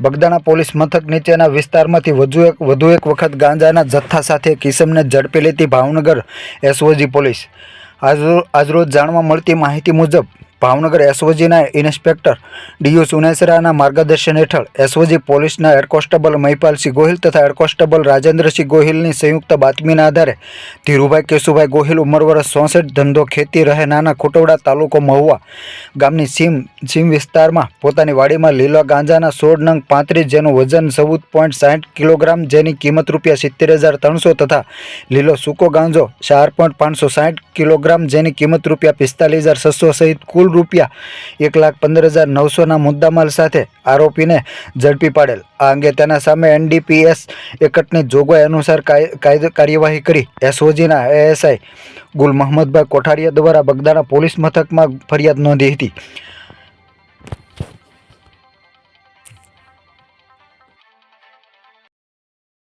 Bagdana police મથક નીચેના વિસ્તારમાંથી વધુ એક વધુ એક વખત ગાંજાના જથ્થા સાથે કિસમને ઝડપી લેતી ભાવનગર એસઓજી પોલીસ. આજરો આજરોજ જાણવા મળતી માહિતી મુજબ ભાવનગર એસઓજીના ઇન્સ્પેક્ટર ડીયુ સુનેસરાના માર્ગદર્શન હેઠળ એસઓજી પોલીસના હેડ કોન્સ્ટેબલ મહિપાલસિંહ ગોહિલ તથા હેડ રાજેન્દ્રસિંહ ગોહિલની સંયુક્ત બાતમીના આધારે ધીરુભાઈ કેશુભાઈ ગોહિલ ઉંમર વર્ષ ચોસઠ, ધંધો ખેતી રહે નાના ખોટવડા તાલુકો મહુવા ગામની સીમ સીમ વિસ્તારમાં પોતાની વાડીમાં લીલા ગાંજાના સોળ નંગ પાંત્રીસ જેનું વજન ચૌદ પોઈન્ટ સાઠ કિલોગ્રામ જેની કિંમત રૂપિયા સિત્તેર હજાર ત્રણસો તથા લીલો સૂકો ગાંજો ચાર પોઈન્ટ પાંચસો સાઠ કિલોગ્રામ જેની કિંમત રૂપિયા પિસ્તાલીસ હજાર છસો સહિત કુલ રૂપિયા એક લાખ પંદર હજાર નવસોના મુદ્દામાલ સાથે આરોપીને ઝડપી પાડેલ. આ અંગે તેના સામે એનડીપીએસ એકટની જોગવાઈ અનુસાર કાર્યવાહી કરી. એસઓજીના એએસઆઈ ગુલ મહમ્મદભાઈ કોઠારીયા દ્વારા બગદાણા પોલીસ મથકમાં ફરિયાદ નોંધી હતી.